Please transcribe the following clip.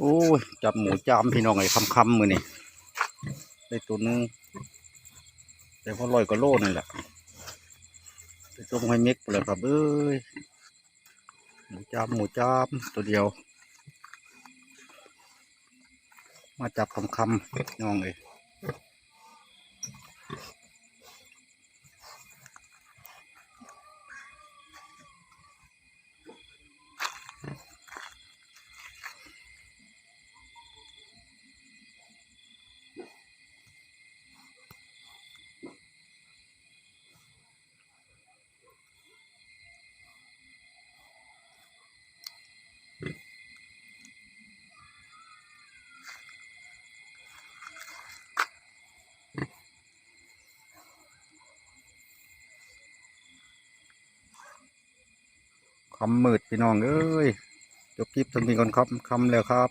โอ้ยจับหมูจามพี่น้องไอ้คำคำๆมือนี่ได้ตัวนึงแต่พอลอยก็โลนี่แหละไปต้มให้เม็กเลยครับเอ้ยหมูจามหมูจามตัวเดียว มาจับคำคำๆน้องเอ้ คำมืดพี่น้องเอ้ยจบคลิปตรงนี้ก่อนครับคำแล้วครับ